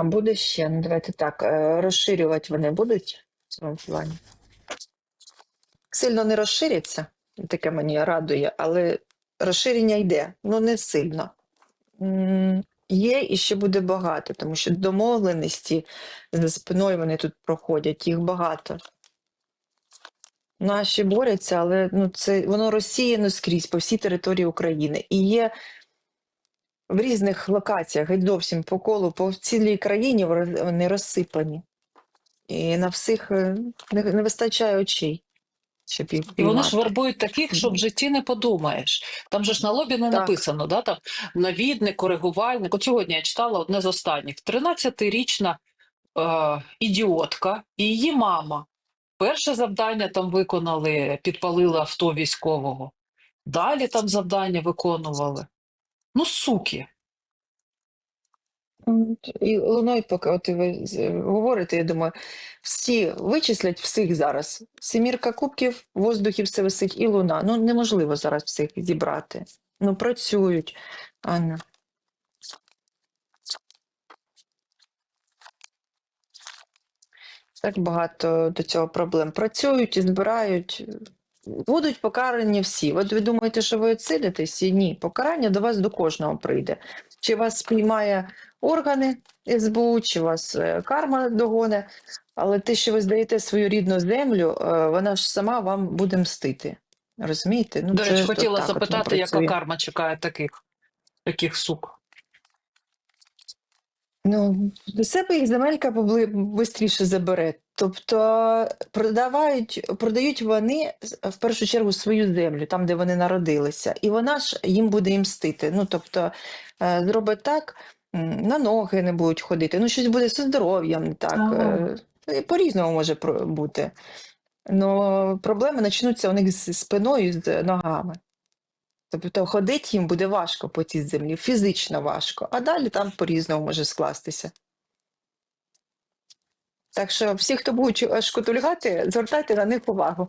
А буде ще, ну давайте так, е, розширювати вони будуть в цьому плані. Сильно не розширяться, таке мені радує, але розширення йде, ну не сильно. Є і ще буде багато, тому що домовленості за спиною вони тут проходять, їх багато. Наші борються, але ну, це воно розсіяно скрізь по всій території України. І є в різних локаціях, геть зовсім по колу, по цілій країні вони розсипані. І на всіх е, не, не вистачає очей, щоб їх І вони ж вербують таких, що в житті не подумаєш. Там же ж на лобі не Так. написано, да, там навідник, коригувальник. От сьогодні я читала одне з останніх. 13-річна е, ідіотка і її мама. Перше завдання там виконали, підпалили авто військового. Далі там завдання виконували. Ну, суки. І луною, поки от ви говорите, я думаю, всі вичислять всіх зараз. Семірка кубків, в воздухі все висить і луна. Ну неможливо зараз всіх зібрати. Ну, працюють. Анна. Так багато до цього проблем. Працюють і збирають. Будуть покарані всі. От ви думаєте, що ви відсидитесь? Ні, покарання до вас до кожного прийде. Чи вас спіймає органи СБУ, чи вас е, карма догоне, але те, що ви здаєте свою рідну землю, е, вона ж сама вам буде мстити. Розумієте? Ну, До речі, хотіла запитати, яка карма чекає таких, таких сук. Ну, до себе їх земелька швидше забере. Тобто продавають, продають вони в першу чергу свою землю, там, де вони народилися, і вона ж їм буде їм мстити. Ну, тобто, е, зробить так, на ноги не будуть ходити, ну, щось буде зі здоров'ям не так. Ага. е, По-різному може бути. Ну, проблеми почнуться у них з спиною, з ногами. Тобто ходити їм буде важко по цій землі, фізично важко, а далі там по-різному може скластися. Так що всі, хто будуть шкутульгати, звертайте на них увагу.